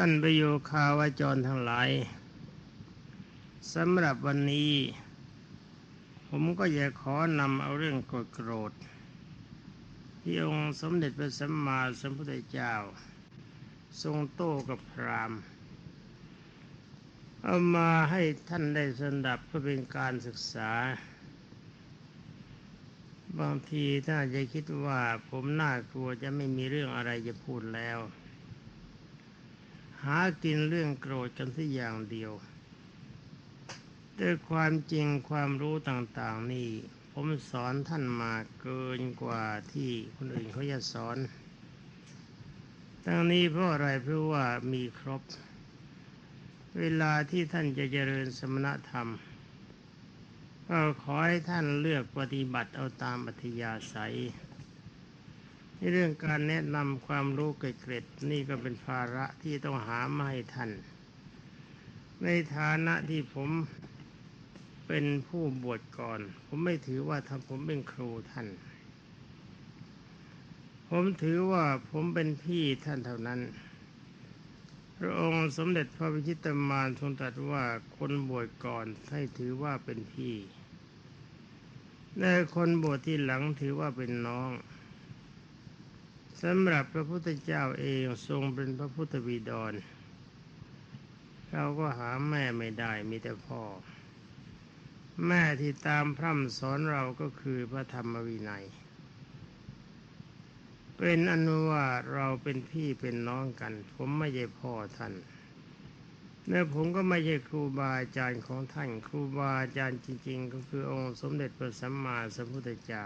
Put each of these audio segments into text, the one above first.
ท่านประโยคาวาจรทั้งหลายสำหรับวันนี้ ผมก็อยากขอนำเอาเรื่องโกรธโกรธ ที่องค์สมเด็จพระสัมมาสัมพุทธเจ้า ทรงโต้กับพรามเอามาให้ท่านได้สดับเพื่อเป็นการศึกษา บางทีถ้าจะคิดว่าผมน่ากลัวจะไม่มีเรื่องอะไรจะพูดแล้ว หากินเรื่องโกรธกันที่อย่างเดียวด้วยความจริงความรู้ต่างๆนี่ ผมสอนท่านมาเกินกว่าที่คนอื่นเขาจะสอนทั้งนี้เพราะอะไรเพราะว่ามีครบ เวลาที่ท่านจะเจริญสมณธรรมก็ขอให้ท่านเลือกปฏิบัติเอาตามอัธยาศัย ในเรื่องการแนะนำความรู้เกร็ดนี่ก็เป็นภาระที่ต้องหามาให้ท่าน ในฐานะที่ผมเป็นผู้บวชก่อน ผมไม่ถือว่าทำผมเป็นครูท่าน ผมถือว่าผมเป็นพี่ท่านเท่านั้น พระองค์สมเด็จพระวิชิตมารทรงตรัสว่าคนบวชก่อนให้ถือว่าเป็นพี่และคนบวชที่หลังถือว่าเป็นน้อง สำหรับพระพุทธเจ้าเองทรงเป็นพระพุทธบิดร เราก็หาแม่ไม่ได้มีแต่พ่อ แม่ที่ตามพร่ำสอนเราก็คือพระธรรมวินัย เป็นอนุว่าเราเป็นพี่เป็นน้องกัน ผมไม่ใช่พ่อท่านและผมก็ไม่ใช่ครูบาอาจารย์ของท่าน ครูบาอาจารย์จริง ๆ ก็คือองค์สมเด็จพระสัมมาสัมพุทธเจ้า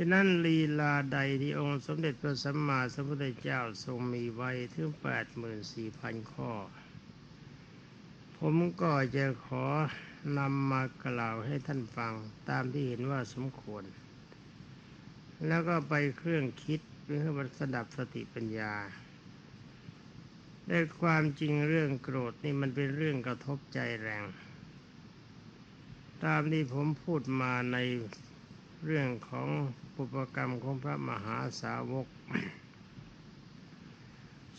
ฉะนั้นลีลาใดที่องค์สมเด็จพระสัมมาสัมพุทธเจ้าทรงมีไว้ถึงแปดหมื่นสี่พันข้อ ผมก็จะขอนำมากล่าวให้ท่านฟังตามที่เห็นว่าสมควร แล้วก็ไปเครื่องคิดเพื่อสดับสติปัญญาแต่ความจริงเรื่องโกรธนี่มันเป็นเรื่องกระทบใจแรง ตามที่ผมพูดมาใน เรื่องของปุปกรรมของพระมหาสาวก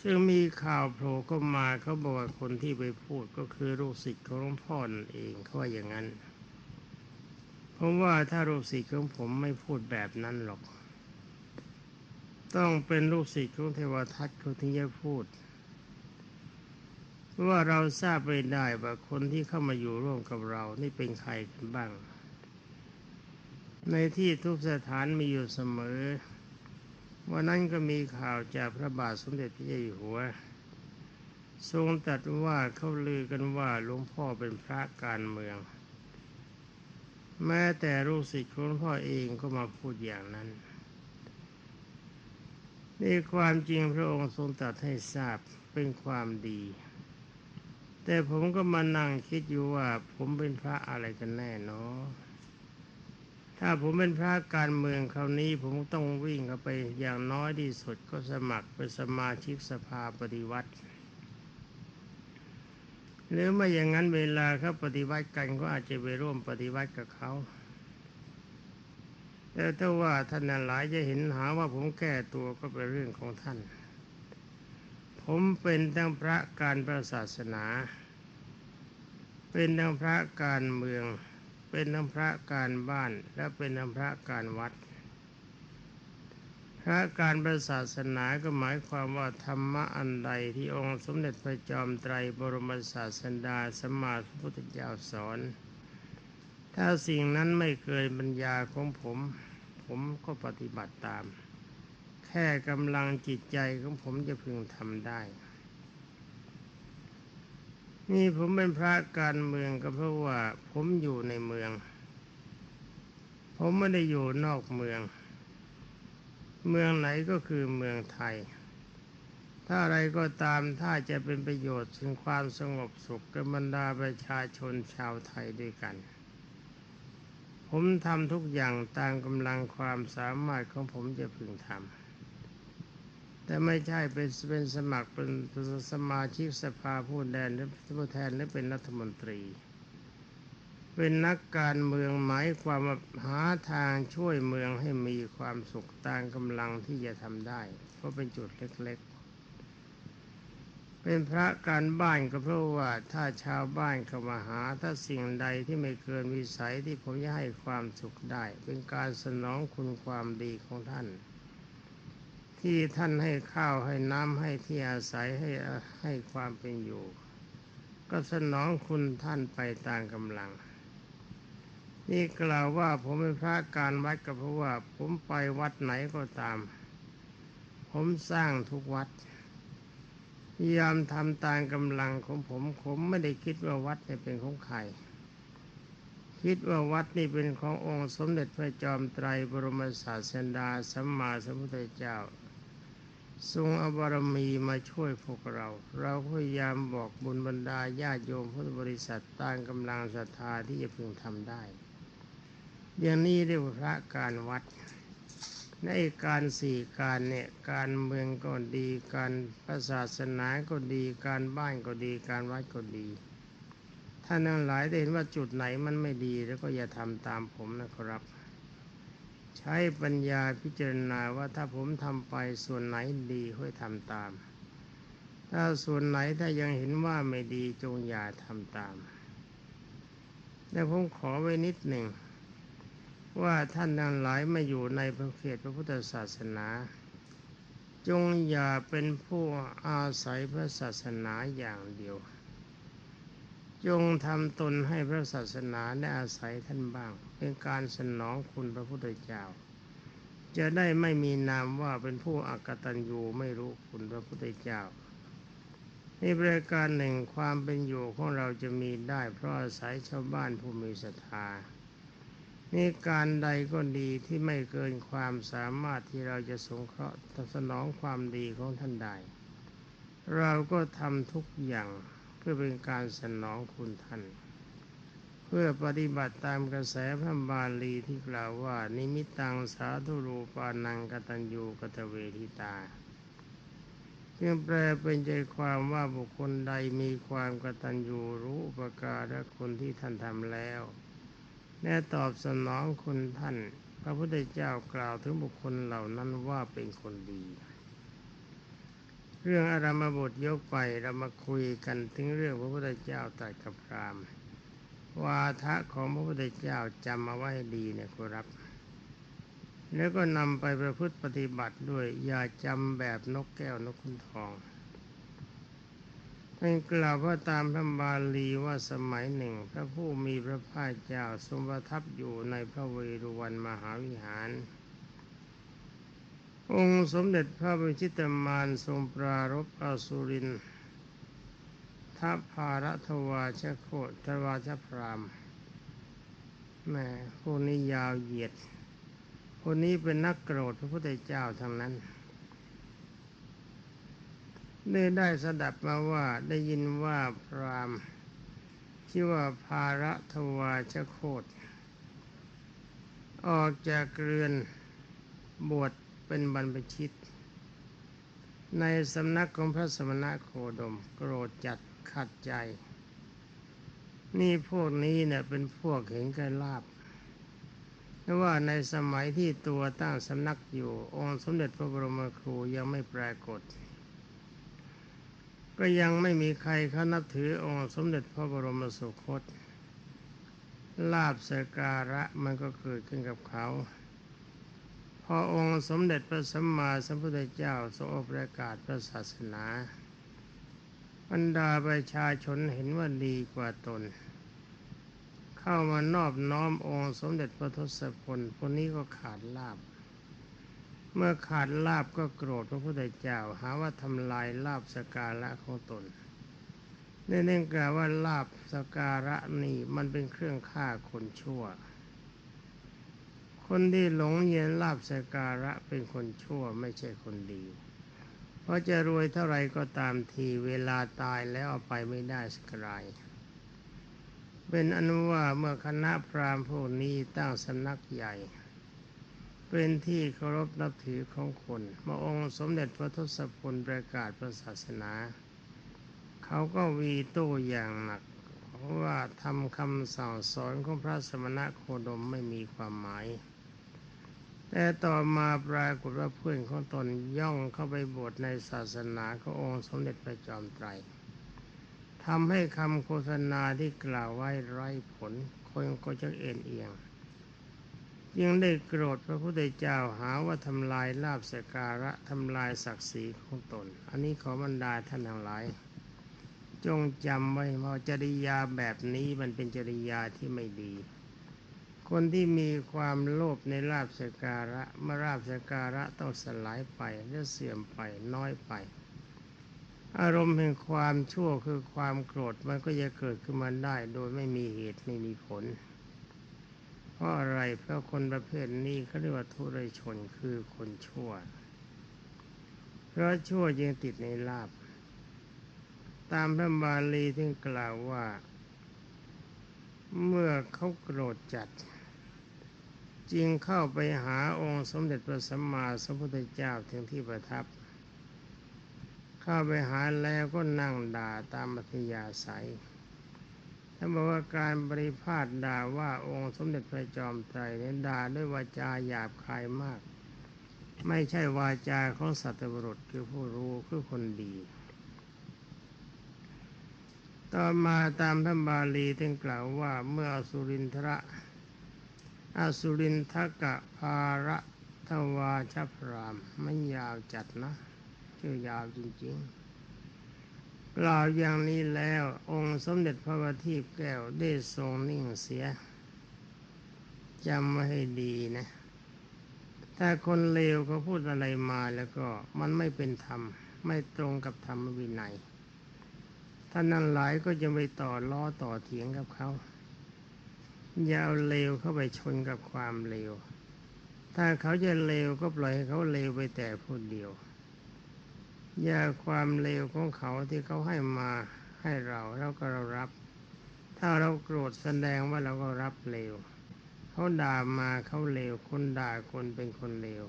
ซึ่งมีข่าวโผล่เข้ามาเขาบอกว่าคนที่ไปพูดก็คือลูกศิษย์ของหลวงพ่อนั่นเองเขาว่าอย่างนั้นผมว่าถ้าลูกศิษย์ของผมไม่พูดแบบนั้นหรอก ต้องเป็นลูกศิษย์ของเทวทัตเขาถึงจะพูดว่าเราทราบไม่ได้ว่าคนที่เข้ามาอยู่ร่วมกับเรานี่เป็นใครกันบ้าง ในที่ทุกสถานมีอยู่เสมอ วันนั้นก็มีข่าวจากพระบาทสมเด็จพระเจ้าอยู่หัว ทรงตรัสว่าเขาลือกันว่าหลวงพ่อเป็นพระการเมือง แม้แต่ลูกศิษย์ของหลวงพ่อเองก็มาพูดอย่างนั้น นี่ความจริงพระองค์ทรงตรัสให้ทราบเป็นความดี แต่ผมก็มานั่งคิดอยู่ว่าผมเป็นพระอะไรกันแน่เนาะ ถ้าผมเป็นพระการเมืองคราวนี้ผมต้องวิ่งเข้าไปอย่างน้อยที่สุดก็สมัครเป็นสมาชิกสภาปฏิวัติ หรือไม่อย่างนั้นเวลาเขาปฏิวัติกันก็อาจจะไปร่วมปฏิวัติกับเขาแต่ถ้าว่าท่านหลายจะเห็นหาว่าผมแก้ตัวก็เป็นเรื่องของท่าน ผมเป็นทั้งพระการพระศาสนา เป็นทั้งพระการเมือง เป็นทั้งพระการบ้านและเป็นทั้งพระการวัด พระการพระศาสนาก็หมายความว่าธรรมะอันใดที่องค์สมเด็จพระจอมไตรบรมศาสดาสมมาพุทธเจ้าสอน ถ้าสิ่งนั้นไม่เคยปัญญาของผม ผมก็ปฏิบัติตาม แค่กำลังจิตใจของผมจะพึงทำได้ นี่ผมเป็นพระการเมืองก็เพราะว่าผมอยู่ในเมือง ผมไม่ได้อยู่นอกเมือง เมืองไหนก็คือเมืองไทย ถ้าอะไรก็ตามถ้าจะเป็นประโยชน์ถึงความสงบสุขกับบรรดาประชาชนชาวไทยด้วยกัน ผมทำทุกอย่างตามกำลังความสามารถของผมจะพึงทำ แต่ไม่ใช่เป็นเป็นสมัครเป็นสมาชิกสภาผู้แทนหรือผู้แทนหรือเป็นรัฐมนตรี เป็นนักการเมืองหมายความหาทางช่วยเมืองให้มีความสุขตามกำลังที่จะทำได้ เพราะเป็นจุดเล็กๆ เป็นพระการบ้านก็เพราะว่าถ้าชาวบ้านเข้ามาหาถ้าสิ่งใดที่ไม่เกินวิสัยที่ผมจะให้ความสุขได้ เป็นการสนองคุณความดีของท่าน ที่ท่านให้ข้าวให้น้ำให้ที่อาศัยให้ให้ความเป็นอยู่ ก็สนองคุณท่านไปตามกำลัง นี่กล่าวว่าผมเป็นพระการวัดก็เพราะว่า ผมไปวัดไหนก็ตาม ผมสร้างทุกวัดพยายามทำตามกำลังของผม ผมไม่ได้คิดว่าวัดเนี่ยเป็นของใคร คิดว่าวัดนี่เป็นขององค์สมเด็จพระจอมไตรบรมศาสดาสัมมาสัมพุทธเจ้า ทรงอบารมีมาช่วยพวกเรา เราพยายามบอกบุญบรรดาญาติโยมพุทธบริษัทตามกำลังศรัทธาที่จะพึงทำได้ อย่างนี้เรียกว่าพระการวัด ในการสี่การเนี่ยการเมืองก็ดีการพระศาสนาก็ดีการบ้านก็ดีการวัดก็ดีท่านทั้งหลายได้เห็นว่าจุดไหนมันไม่ดีแล้วก็อย่าทำตามผมนะครับ ใช้ปัญญาพิจารณาว่าถ้าผมทำไปส่วนไหนดีค่อยทำตาม ถ้าส่วนไหนถ้ายังเห็นว่าไม่ดีจงอย่าทำตาม แต่ผมขอไว้นิดหนึ่ง ว่าท่านทั้งหลายมาอยู่ในพระเขตพระพุทธศาสนา จงอย่าเป็นผู้อาศัยพระศาสนาอย่างเดียว จงทำตนให้พระศาสนาได้อาศัยท่านบ้าง เป็นการสนองคุณพระพุทธเจ้า จะได้ไม่มีนามว่าเป็นผู้อักตันยูไม่รู้คุณพระพุทธเจ้าในบริการหนึ่งความเป็นอยู่ของเราจะมีได้เพราะอาศัยชาวบ้านผู้มีศรัทธานี่การใดก็ดีที่ไม่เกินความสามารถที่เราจะสงเคราะห์สนองความดีของท่านได้เราก็ทำทุกอย่างเพื่อเป็นการสนองคุณท่าน เพื่อปฏิบัติตามกระแสพระบาลีที่กล่าวว่า นิมิตังสาธุรูปานังกตัญญูกตเวทิตาจึงแปลเป็นใจความว่าบุคคลใดมีความกตัญญูรู้อุปการคุณที่ท่านทำแล้วแน่ตอบสนองคุณท่าน พระพุทธเจ้ากล่าวถึงบุคคลเหล่านั้นว่าเป็นคนดี เรื่องอารามบทยกไปเรามาคุยกันถึงเรื่องพระพุทธเจ้าตรัสกับพราม วาทะของพระพุทธเจ้าจำมาไว้ดีเนี่ยครับ แล้วก็นำไปประพฤติปฏิบัติด้วย อย่าจำแบบนกแก้วนกขุนทองท่านกล่าวว่าตามพระบาลีว่าสมัยหนึ่ง พระผู้มีพระภาคเจ้าทรงประทับอยู่ในพระเวรุวันมหาวิหาร องค์สมเด็จพระบรมชิตมารทรงปรารบอสุรินทั พภารทวาชโคตทวาชพรามแม่พวกนี้ยาวเหยียดพวกนี้เป็นนักโกรธพระพุทธเจ้าทั้งนั้นได้ได้สดับมาว่าได้ยินว่าพรามชื่อว่าภาระทวาชโคตออกจากเรือนบวชเป็นบรรพชิต ในสำนักของพระสมณะโคดม โกรธจัด ขัดใจ นี่พวกนี้เนี่ยเป็นพวกเห็นกันลาบเพราะว่าในสมัยที่ตัวตั้งสำนักอยู่ องค์สมเด็จพระบรมครูยังไม่ปรากฏ ก็ยังไม่มีใครเขานับถือองค์สมเด็จพระบรมสุคตลาบสการะมันก็เกิดขึ้นกับเขา พอองค์สมเด็จพระสัมมาสัมพุทธเจ้าทรงประกาศพระศาสนา บรรดาประชาชนเห็นว่าดีกว่าตน เข้ามานอบน้อมองค์สมเด็จพระทศพลคนนี้ก็ขาดลาบ เมื่อขาดลาบก็โกรธพระพุทธเจ้าหาว่าทำลายลาบสการะของตนเนื่องจากว่าลาบสการะนี่มันเป็นเครื่องฆ่าคนชั่ว คนที่หลงเย็นลาบสการะเป็นคนชั่วไม่ใช่คนดี ราะจะรวยเท่าไรก็ตามทีเวลาตายแล้วเอาไปไม่ได้สักไรเป็นอนุว่าเมื่อคณะพราหมณ์พวกนี้ตั้งสำนักใหญ่ เป็นที่เคารพนับถือของคนมาองค์สมเด็จพระทศพลประกาศพระศาสนา เขาก็วีโต้อย่างหนัก เพราะว่าทำคำสั่งสอนของพระสมณะโคดมไม่มีความหมาย แต่ต่อมาปรากฏว่าเพื่อนของตนย่องเข้าไปบวชในศาสนาขององค์สมเด็จพระจอมไตรทำให้คำโฆษณาที่กล่าวไว้ไร้ผล คนก็จะเอ็นเอียงยังได้โกรธพระพุทธเจ้าหาว่าทำลายลาบสการะทำลายศักดิ์ศรีของตน อันนี้ขอบรรดาท่านทั้งหลาย จงจำไว้ว่าจริยาแบบนี้มันเป็นจริยาที่ไม่ดี คนที่มีความโลภในลาบสการะเมื่อลาบสการะต้องสลายไปและเสื่อมไปน้อยไป อารมณ์แห่งความชั่วคือความโกรธมันก็จะเกิดขึ้นมาได้ โดยไม่มีเหตุไม่มีผล เพราะอะไรเพราะคนประเภทนี้เขาเรียกว่าทุเรศชนคือคนชั่ว เพราะชั่วจึงติดในลาบ ตามพระบาลีที่กล่าวว่าเมื่อเขาโกรธจัด จึงเข้าไปหาองค์สมเด็จพระสัมมาสัมพุทธเจ้าถึงที่ประทับ เข้าไปหาแล้วก็นั่งด่าตามมัธยาศัยท่านบอกว่าการบริพาทด่าว่าองค์สมเด็จพระจอมไตรเนี่ยด่าด้วยวาจาหยาบคายมาก ไม่ใช่วาจาของสัตบุรุษคือผู้รู้คือคนดี ต่อมาตามพระบาลีท่านกล่าวว่าเมื่ออสุรินทระ อสุรินทกะภาระทวาชพรามมันยาวจัดนะชื่อยาวจริงๆกล่าวอย่างนี้แล้วองค์สมเด็จพระบัณฑิตแก้วได้ทรงนิ่งเสียจำไว้ให้ดีนะ ถ้าคนเลวเขาพูดอะไรมาแล้วก็มันไม่เป็นธรรม ไม่ตรงกับธรรมวินัยท่านนั้นหลายก็จะไปต่อล้อต่อเถียงกับเขา ยาเอาเลวเข้าไปชนกับความเลว ถ้าเขาจะเลวก็ปล่อยให้เขาเลวไปแต่ผู้เดียว อย่าความเลวของเขาที่เขาให้มาให้เราเราก็เรารับ ถ้าเราโกรธแสดงว่าเราก็รับเลว เขาด่ามาเขาเลว คนด่าคนเป็นคนเลว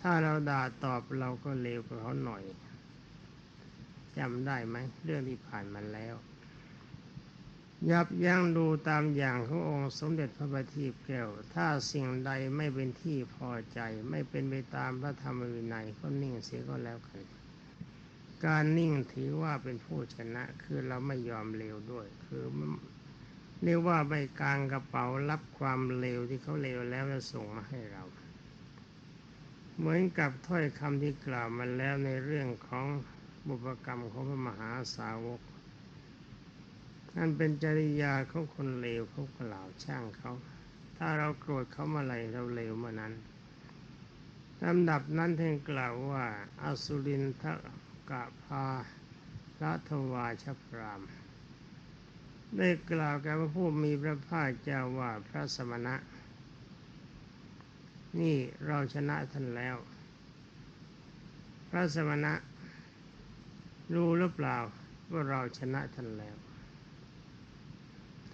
ถ้าเราด่าตอบเราก็เลวกว่าเขาหน่อยจำได้ไหมเรื่องที่ผ่านมาแล้ว ยับยั้งดูตามอย่างขององค์สมเด็จพระบัณฑิตแก้ว ถ้าสิ่งใดไม่เป็นที่พอใจ ไม่เป็นไปตามพระธรรมวินัยก็นิ่งเสียก็แล้วกัน การนิ่งถือว่าเป็นผู้ชนะคือเราไม่ยอมเลวด้วย คือเรียกว่าไม่กลางกระเป๋ารับความเลวที่เขาเลวแล้วแล้วส่งมาให้เรา เหมือนกับถ้อยคำที่กล่าวมาแล้วในเรื่องของบุพกรรมของพระมหาสาวก นั่นเป็นจริยาของคนเลวเขากล่าวช่างเขา ถ้าเราโกรธเขาเมื่อไรเราเลวเมื่อนั้นลำดับนั้นท่านกล่าวว่าอสุรินทกะพาละทวาชพรามได้กล่าวแก่พระผู้มีพระภาคเจ้าว่าพระสมณะ นี่เราชนะท่านแล้ว พระสมณะรู้หรือเปล่าว่าเราชนะท่านแล้ว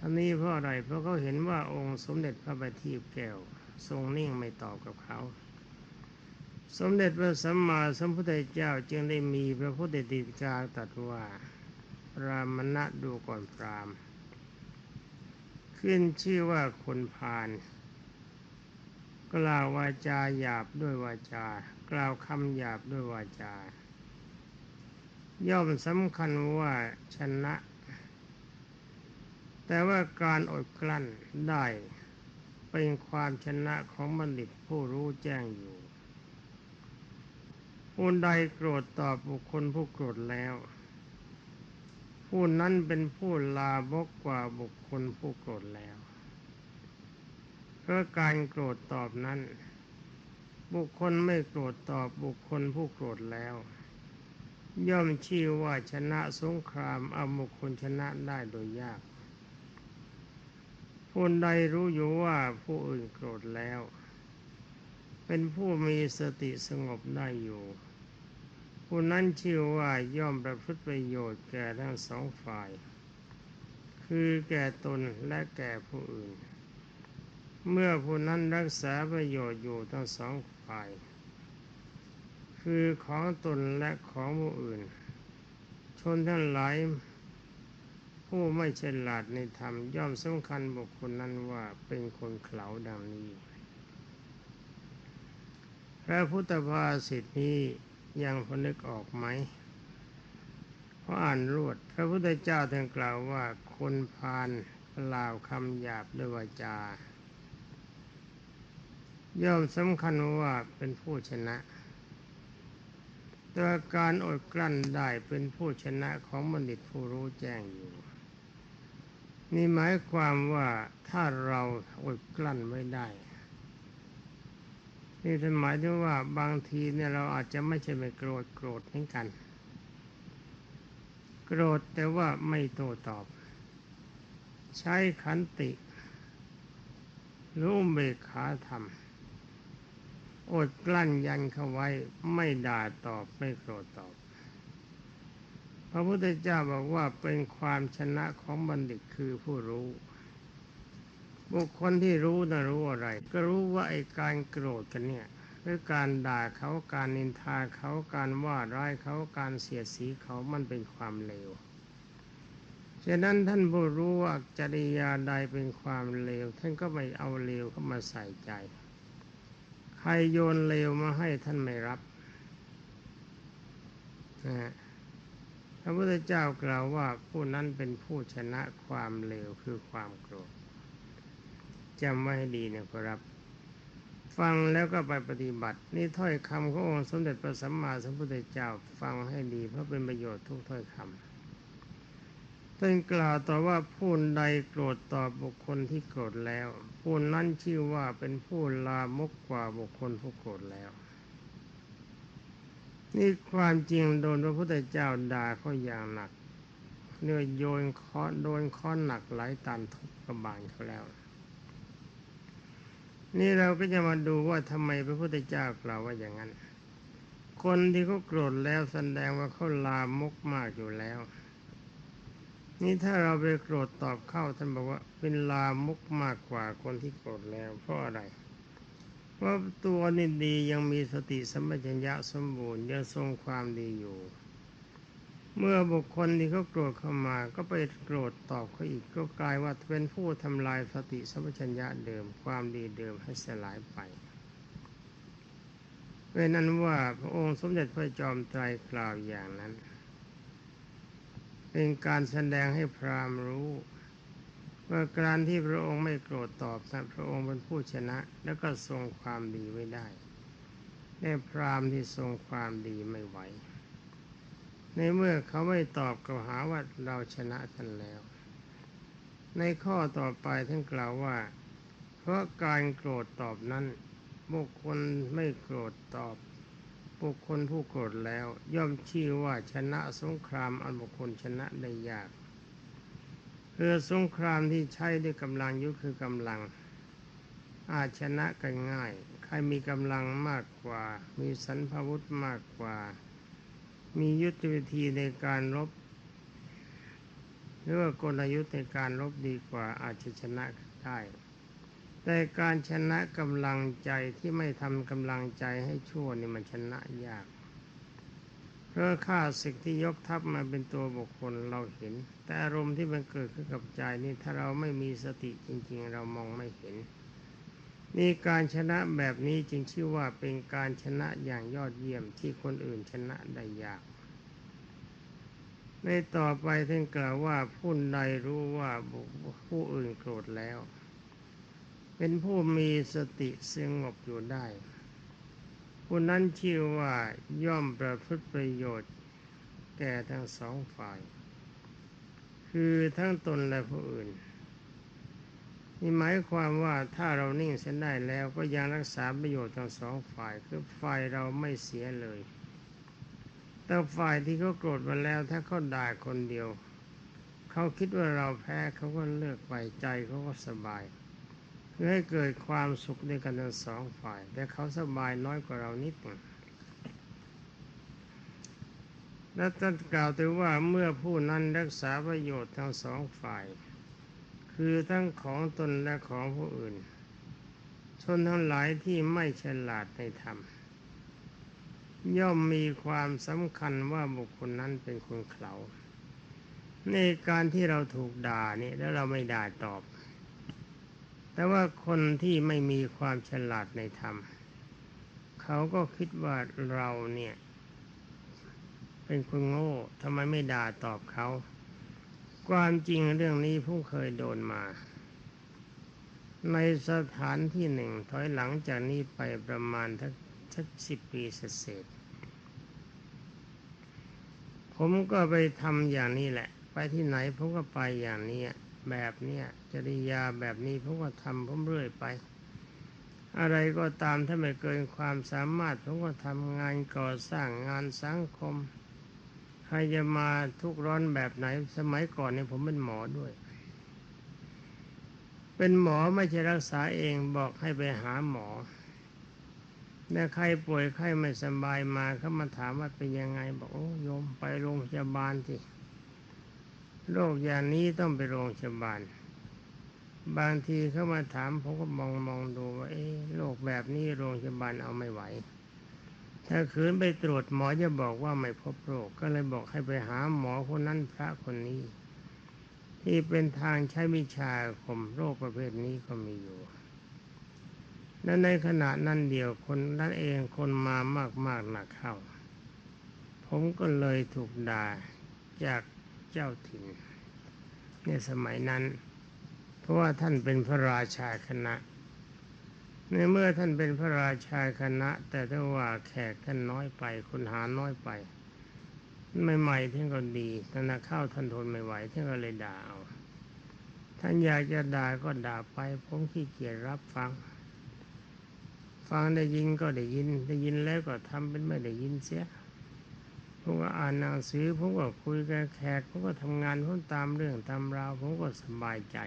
ท่านนี้เพราะอะไรเพราะเขาเห็นว่าองค์สมเด็จพระบัณฑิตแก้ว ทรงนิ่งไม่ตอบกับเขา สมเด็จพระสัมมาสัมพุทธเจ้าจึงได้มีพระพุทธติกาตรัสว่า รามณะดูก่อนพราม ขึ้นชื่อว่าคนพาลกล่าววาจาหยาบด้วยวาจา กล่าวคำหยาบด้วยวาจา ย่อมสำคัญว่าชนะ แต่ว่าการอดกลั้นได้เป็นความชนะของบัณฑิตผู้รู้แจ้งอยู่ผู้ใดโกรธตอบบุคคลผู้โกรธแล้ว ผู้นั้นเป็นผู้ลาบกกว่าบุคคลผู้โกรธแล้ว เพราะการโกรธตอบนั้น บุคคลไม่โกรธตอบบุคคลผู้โกรธแล้ว ย่อมชื่อว่าชนะสงครามเอาบุคคลชนะได้โดยยาก ผู้ใดรู้อยู่ว่าผู้อื่นโกรธแล้ว เป็นผู้มีสติสงบได้อยู่ผู้นั้นชื่อว่าย่อมประพฤติประโยชน์แก่ทั้งสองฝ่าย คือแก่ตนและแก่ผู้อื่น เมื่อผู้นั้นรักษาประโยชน์อยู่ทั้งสองฝ่าย คือของตนและของผู้อื่น ชนทั้งหลาย ผู้ไม่ฉลาดในธรรมย่อมสำคัญบุคคลนั้นว่าเป็นคนเขลาดังนี้ พระพุทธภาษิตนี้ยังพนึกออกไหมเพราะอ่านรวด พระพุทธเจ้าท่านกล่าวว่าคนพาลกล่าวคำหยาบด้วยวาจา ย่อมสำคัญว่าเป็นผู้ชนะแต่การอดกลั้นได้เป็นผู้ชนะของบัณฑิตผู้รู้แจ้งอยู่ นี่หมายความว่าถ้าเราอดกลั้นไม่ได้ นี่หมายถึงว่าบางทีเนี่ยเราอาจจะไม่ใช่ไม่โกรธโกรธเหมือนกัน โกรธแต่ว่าไม่โต้ตอบ ใช้ขันติรู้เบกขาธรรม อดกลั้นยันเข้าไว้ไม่ด่าตอบไม่โกรธตอบ ระพุทธเจ้าบอกว่าเป็นความชนะของบัณฑิตคือผู้รู้ บุคคลที่รู้นะรู้อะไร ก็รู้ว่าไอ้การโกรธกันเนี่ยหรือการด่าเขาการนินทาเขาการว่าร้ายเขาการเสียดสีเขามันเป็นความเลวฉะนั้นท่านผู้รู้ว่าจริยาใดเป็นความเลว ท่านก็ไม่เอาเลวเข้ามาใส่ใจ ใครโยนเลวมาให้ท่านไม่รับนะ ระพุทธเจ้ากล่าวว่าผู้นั้นเป็นผู้ชนะความเลวคือความโกรธจำไว้ให้ดีนะครับ ฟังแล้วก็ไปปฏิบัติ นี่ถ้อยคำขององค์สมเด็จพระสัมมาสัมพุทธเจ้าฟังให้ดีเพราะเป็นประโยชน์ทุกถ้อยคำท่านกล่าวต่อว่าผู้ใดโกรธต่อบุคคลที่โกรธแล้ว ผู้นั้นชื่อว่าเป็นผู้ลามกกว่าบุคคลผู้โกรธแล้ว นี่ความจริงโดนพระพุทธเจ้าด่าเขาอย่างหนักเนื้อโยนค้อนโดนค้อนหนักหลายตันทุบกระบาลเขาแล้ว นี่เราก็จะมาดูว่าทำไมพระพุทธเจ้ากล่าวว่าอย่างนั้น คนที่เขาโกรธแล้วแสดงว่าเขาลามกมากอยู่แล้ว นี่ถ้าเราไปโกรธตอบเข้าท่านบอกว่าเป็นลามกมากกว่าคนที่โกรธแล้วเพราะอะไร เพราะตัวนี่ดียังมีสติสัมปชัญญะสมบูรณ์ยังทรงความดีอยู่ เมื่อบุคคลที่เขาโกรธเข้ามา ก็ไปโกรธตอบเขาอีกก็กลายว่าเป็นผู้ทำลายสติสัมปชัญญะเดิมความดีเดิมให้สลายไปเป็นนั้นว่าพระองค์สมเด็จพระจอมไตรกล่าวอย่างนั้น เป็นการแสดงให้พราหมณ์รู้ ว่าการที่พระองค์ไม่โกรธตอบนั้นพระองค์เป็นผู้ชนะ แล้วก็ทรงความดีไว้ได้ได้พราหมณ์ที่ทรงความดีไม่ไหว ในเมื่อเขาไม่ตอบก็หาว่าเราชนะท่านแล้ว ในข้อต่อไปท่านกล่าวว่า เพราะการโกรธตอบนั้นบุคคลไม่โกรธตอบบุคคลผู้โกรธแล้ว ย่อมชื่อว่าชนะสงครามอันบุคคลชนะได้ยาก คือสงครามที่ใช้ด้วยกำลังยุทธคือกำลัง อาจชนะกันง่าย ใครมีกำลังมากกว่า มีสันพวุธมากกว่า มียุทธวิธีในการรบหรือว่ากลยุทธ์ในการรบดีกว่าอาจจะชนะได้ แต่การชนะกำลังใจที่ไม่ทำกำลังใจให้ชั่วนี่มันชนะยาก เพราะข้าศึกที่ยกทัพมาเป็นตัวบุคคลเราเห็น แต่อารมณ์ที่มันเกิดขึ้นกับใจนี่ถ้าเราไม่มีสติจริง ๆ เรามองไม่เห็นนี่การชนะแบบนี้จึงชื่อว่าเป็นการชนะอย่างยอดเยี่ยมที่คนอื่นชนะได้ยาก ในต่อไปท่านกล่าวว่าผู้ใดรู้ว่าผู้อื่นโกรธแล้ว เป็นผู้มีสติสงบอยู่ได้ ผู้นั้นชื่อว่าย่อมประพฤติประโยชน์ แก่ทั้งสองฝ่าย คือทั้งตนและผู้อื่นนี่หมายความว่าถ้าเรานิ่งเส้นได้แล้วก็ยังรักษาประโยชน์ทั้งสองฝ่าย คือฝ่ายเราไม่เสียเลย แต่ฝ่ายที่เขาโกรธมาแล้วถ้าเขาด่าคนเดียว เขาคิดว่าเราแพ้เขาก็เลิกไปใจเขาก็สบาย พื่อให้เกิดความสุขด้วยกันทั้งสองฝ่าย แต่เขาสบายน้อยกว่าเรานิดหนึ่งและท่านกล่าวถึงว่าเมื่อผู้นั้นรักษาประโยชน์ทั้งสองฝ่าย คือทั้งของตนและของผู้อื่น ชนทั้งหลายที่ไม่ฉลาดในธรรม ย่อมมีความสำคัญว่าบุคคลนั้นเป็นคนเขาในการที่เราถูกด่านี่แล้วเราไม่ด่าตอบ แต่ว่าคนที่ไม่มีความฉลาดในธรรม เขาก็คิดว่าเราเนี่ย เป็นคนโง่ทำไมไม่ด่าตอบเขา ความจริงเรื่องนี้ผมเคยโดนมา ในสถานที่หนึ่งถอยหลังจากนี้ไปประมาณทักสักสิบปีเศษผมก็ไปทำอย่างนี้แหละ ไปที่ไหนผมก็ไปอย่างนี้ แบบเนี้ยจริยาแบบนี้ผมก็ทำผมเรื่อยไป อะไรก็ตามถ้าไม่เกินความสามารถผมก็ทำงานก่อสร้างงานสังคมใครจะมาทุกร้อนแบบไหน สมัยก่อนเนี่ยผมเป็นหมอด้วย เป็นหมอไม่ใช่รักษาเองบอกให้ไปหาหมอถ้าใครป่วยใครไม่สบายมาเขามาถามว่าเป็นยังไงบอกโอ้โยมไปโรงพยาบาลสิ โรคอย่างนี้ต้องไปโรงพยาบาล บางทีเขามาถามผมก็มองมองดูว่าเอ๊โรคแบบนี้โรงพยาบาลเอาไม่ไหว ถ้าคืนไปตรวจหมอจะบอกว่าไม่พบโรคก็เลยบอกให้ไปหาหมอคนนั้นพระคนนี้ ที่เป็นทางใช้วิชาข่มโรคประเภทนี้ก็มีอยู่และในขณะนั้นเดียวคนนั้นเองคนมามากมากหนักเข้า ผมก็เลยถูกด่าจาก เจ้าถิ่นในสมัยนั้น เพราะว่าท่านเป็นพระราชาคณะในเมื่อท่านเป็นพระราชาคณะ แต่ถ้าว่าแขกท่านน้อยไปคนหาน้อยไปใหม่ๆท่านก็ดีแต่นักเข้าท่านทนไม่ไหวท่านก็เลยด่าเอาท่านอยากจะด่าก็ด่าไปผมขี้เกียจรับฟัง ฟังได้ยินก็ได้ยิน ได้ยินแล้วก็ทำเป็นไม่ได้ยินเสีย ผมก็อ่านหนังสือผมก็คุยกับแขกผมก็ทำงานผมตามเรื่องตามราวผมก็สบายใจ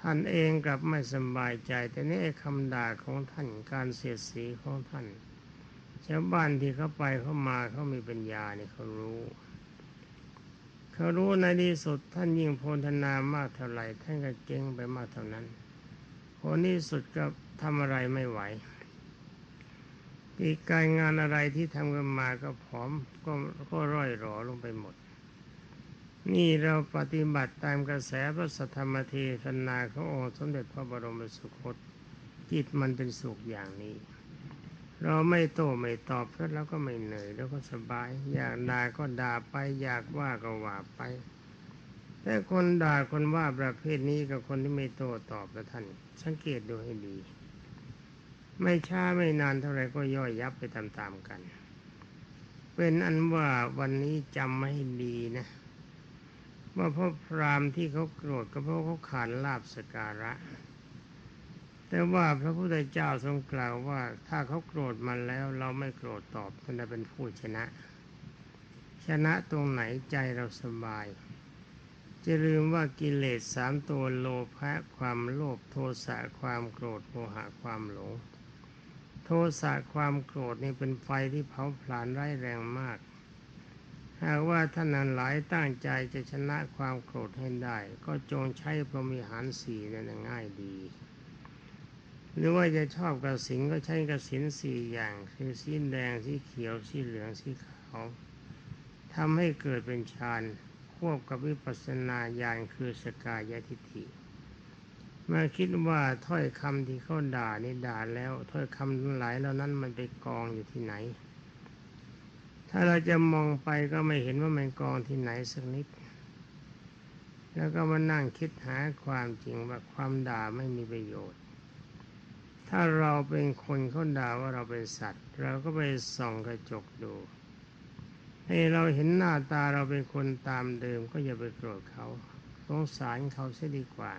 ท่านเองกลับไม่สบายใจ แต่นี่คำด่าของท่านการเสียดสีของท่านชาวบ้านที่เขาไปเขามาเขามีปัญญาเนี่ยเขารู้เขารู้ในที่สุดท่านยิ่งโพลธนามากเท่าไหร่ท่านก็เจ๊งไปมากเท่านั้นผลที่สุดก็ทำอะไรไม่ไหว อีกการงานอะไรที่ทำกันมาก็ผอมก็ก็ร่อยหรอลงไปหมด นี่เราปฏิบัติตามกระแสพระสัทธรรมเทศนาขององค์สมเด็จพระบรมสุคตจิตมันเป็นสุขอย่างนี้ เราไม่โต้ไม่ตอบแล้วเราก็ไม่เหนื่อยแล้วก็สบาย อยากด่าก็ด่าไป อยากว่าก็ว่าไป แต่คนด่าคนว่าประเภทนี้กับคนที่ไม่โต้ตอบแล้วท่าน สังเกตดูให้ดี ไม่ช้าไม่นานเท่าไรก็ย่อยยับไปตามๆกัน เป็นอันว่าวันนี้จำไม่ดีนะว่าเพราะพรามที่เขาโกรธก็เพราะเขาขาดลาบสการะ แต่ว่าพระพุทธเจ้าทรงกล่าวว่าถ้าเขาโกรธมาแล้วเราไม่โกรธตอบมันจะเป็นผู้ชนะ ชนะตรงไหนใจเราสบาย จะลืมว่ากิเลสสามตัวโลภะความโลภโทสะความโกรธโมหะความหลง โทสะความโกรธนี่เป็นไฟที่เผาผลาญร้ายแรงมาก หากว่าท่านนั้นหลายตั้งใจจะชนะความโกรธให้ได้ ก็จงใช้พรหมิหารสี่นั่นง่ายดี หรือว่าจะชอบกระสินก็ใช้กระสินสี่อย่าง คือสีแดงสีเขียวสีเหลืองสีขาวทำให้เกิดเป็นฌานควบกับวิปัสสนาญาณคือสกายทิฏฐิ มาคิดว่าถ้อยคำที่เขาด่านี่ด่าแล้ว ถ้อยคำทั้งหลายเหล่านั้นมันไปกองอยู่ที่ไหน ถ้าเราจะมองไปก็ไม่เห็นว่ามันกองที่ไหนสักนิด แล้วก็มานั่งคิดหาความจริงว่าความด่าไม่มีประโยชน์ ถ้าเราเป็นคนเขาด่าว่าเราเป็นสัตว์ เราก็ไปส่องกระจกดูให้เราเห็นหน้าตาเราเป็นคนตามเดิมก็อย่าไปโกรธเขาสงสารเขาเสียดีกว่า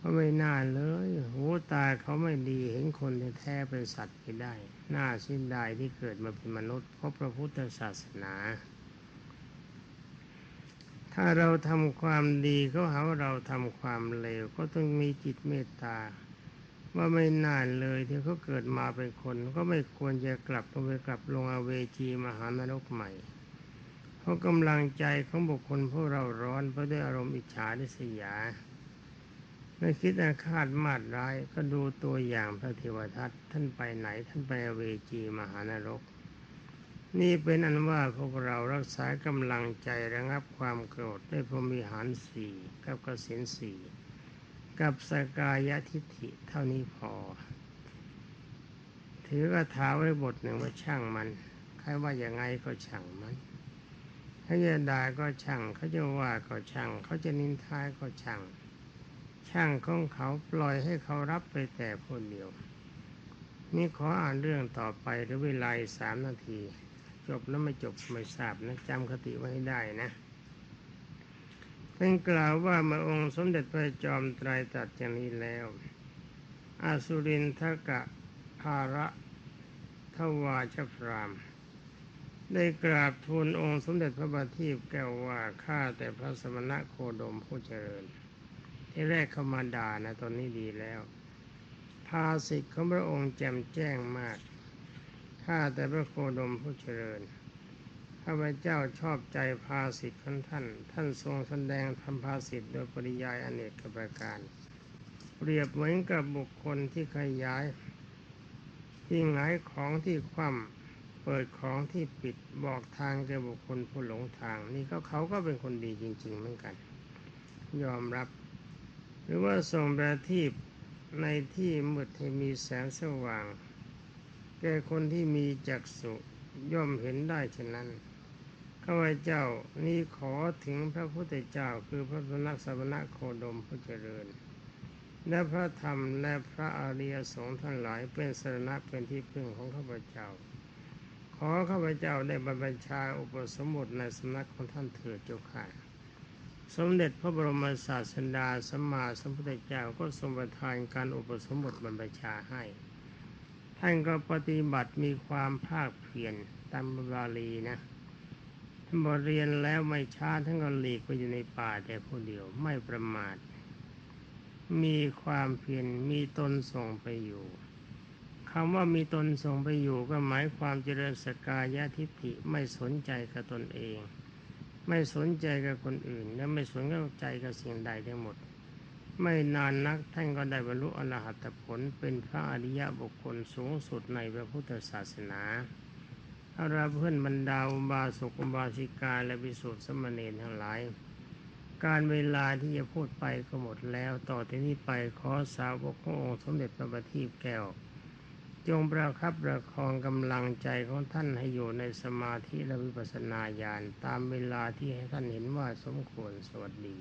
ก็ไม่น่าเลยหูตาเขาไม่ดีเห็นคนแท้เป็นสัตว์ไปได้ น่าสิ้นดายที่เกิดมาเป็นมนุษย์เพราะพระพุทธศาสนา ถ้าเราทำความดีเขาหาเราทำความเลวก็ต้องมีจิตเมตตา ว่าไม่น่าเลยที่เขาเกิดมาเป็นคน ก็ไม่ควรจะกลับไปกลับลงอาเวจีมหานรกใหม่เพราะกำลังใจของบุคคลพวกเราร้อนเพราะด้วยอารมณ์อิจฉาดิษยา ไม่คิดอาฆาตมาดร้ายก็ดูตัวอย่างพระเทวทัตท่านไปไหนท่านไปเวจีมหานรก นี่เป็นอันว่าพวกเรารักษากำลังใจระงับความโกรธได้พรมีหารสี่กับกสินสี่กับสกายทิฐิเท่านี้พอ ถือกระถาไว้บทหนึ่งว่าช่างมันใครว่าอย่างไงก็ช่างมันเขาจะด่าก็ช่างเขาจะว่าก็ช่างเขาจะนินทาก็ช่าง ช่างของเขาปล่อยให้เขารับไปแต่คนเดียว นี่ขออ่านเรื่องต่อไปหรือเวลาสามนาที จบแล้วไม่จบไม่ทราบนะจำคติไว้ให้ได้นะเป็นกล่าวว่าเมื่อองค์สมเด็จพระจอมไตรตรัสอย่างนี้แล้ว อาสุรินทกะภาระทวาชพรามได้กราบทูลองค์สมเด็จพระบาทีพแก้วว่าข้าแต่พระสมณะโคดมผู้เจริญ ที่แรกเขามาด่านะตอนนี้ดีแล้ว ภาสิทธิ์ของพระองค์แจ่มแจ้งมาก ข้าแต่พระโคดมผู้เจริญข้าพเจ้าชอบใจภาสิทธิ์ของท่าน ท่านทรงแสดงทำภาสิทธิ์โดยปริยายอเนกประการ เปรียบเหมือนกับบุคคลที่ขยาย ที่หงายของที่คว่ำเปิดของที่ปิดบอกทางแก่บุคคลผู้หลงทาง นี่ก็เขาก็เป็นคนดีจริง ๆ เหมือนกัน ยอมรับ หรือว่าทรงประทีปในที่มืดให้มีแสงสว่าง แก่คนที่มีจักษุย่อมเห็นได้ฉะนั้นข้าพเจ้านี่ขอถึงพระพุทธเจ้าคือพระสนักสมณะโคดมผู้เจริญ และพระธรรมและพระอริยสงฆ์ทั้งหลายเป็นสรณะเป็นที่พึ่งของข้าพเจ้า ขอข้าพเจ้าได้บรรพชาอุปสมบทในสำนักของท่านเถิดเจ้าค่ะ สมเด็จพระบรมศาสดาสัมมาสัมพุทธเจ้าก็ทรงประทานการอุปสมบทบรรพชาให้ ท่านก็ปฏิบัติมีความภาคเพียรตามบาลีนะท่านบทเรียนแล้วไม่ช้าท่านก็หลีกไปอยู่ในป่าแต่ผู้เดียวไม่ประมาท มีความเพียรมีตนส่งไปอยู่คำว่ามีตนส่งไปอยู่ก็หมายความเจริญสกายะทิฏฐิไม่สนใจกับตนเอง ไม่สนใจกับคนอื่น และไม่สนใจกับสิ่งใดทั้งหมด ไม่นานนักท่านก็ได้บรรลุอรหัตผลเป็นพระอริยบุคคลสูงสุดในพระพุทธศาสนาอาราเพื่อนบรรดาอุบาสกอุบาสิกาและวิสุทธิสมณีทั้งหลาย การเวลาที่จะพูดไปก็หมดแล้ว ต่อที่นี้ไปขอสาวกขององค์สมเด็จพระบัณฑิตแก้ว จงประคับประคองกำลังใจของท่านให้อยู่ในสมาธิและวิปัสสนาญาณตามเวลาที่ให้ท่านเห็นว่าสมควรสวัสดี